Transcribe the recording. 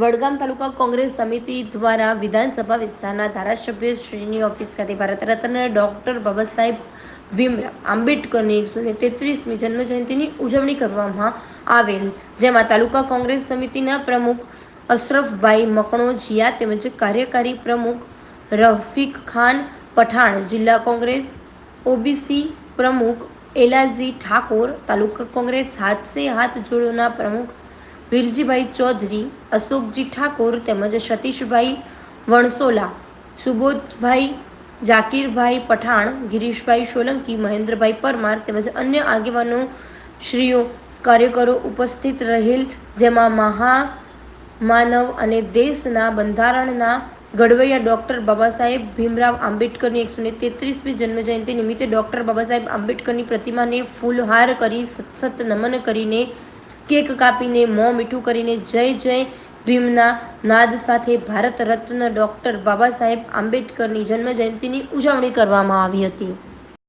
વડગામ તાલુકા કોંગ્રેસ સમિતિ દ્વારા વિધાનસભા વિસ્તારના ધારાસભ્ય શ્રીની ઓફિસ ખાતે ભારત રત્ન ડોક્ટર બાબા સાહેબ ભીમરાવ આંબેડકરની એકસો ને તેત્રીસમી જન્મજયંતિની ઉજવણી કરવામાં આવેલ, જેમાં તાલુકા કોંગ્રેસ સમિતિના પ્રમુખ અશરફભાઈ મકણોજિયા તેમજ કાર્યકારી પ્રમુખ રફીક ખાન પઠાણ, જિલ્લા કોંગ્રેસ ઓબીસી પ્રમુખ એલાજી ઠાકોર, તાલુકા કોંગ્રેસ હાથસે હાથ જોડોના પ્રમુખ વીરજીભાઈ ચૌધરી, અશોકજી ઠાકોર તેમજ સતીશભાઈ વણસોલા, સુબોધભાઈ જાકીરભાઈ પઠાણ, ગિરીશભાઈ સોલંકી, મહેન્દ્રભાઈ પરમાર તેમજ અન્ય આગેવાનો શ્રીઓ કાર્યકરો ઉપસ્થિત રહેલ, જેમાં મહા માનવ અને દેશના બંધારણના ઘડવૈયા ડૉક્ટર બાબા સાહેબ ભીમરાવ આંબેડકરની એકસો ને તેત્રીસમી જન્મજયંતિ નિમિત્તે ડૉક્ટર બાબા સાહેબ આંબેડકરની પ્રતિમાને ફૂલહાર કરી સતત નમન કરીને કેક કાપીને મોં મીઠું કરીને જય જય ભીમના નાદ સાથે ભારત રત્ન ડૉક્ટર બાબા સાહેબ આંબેડકરની જન્મજયંતિની ઉજવણી કરવામાં આવી હતી.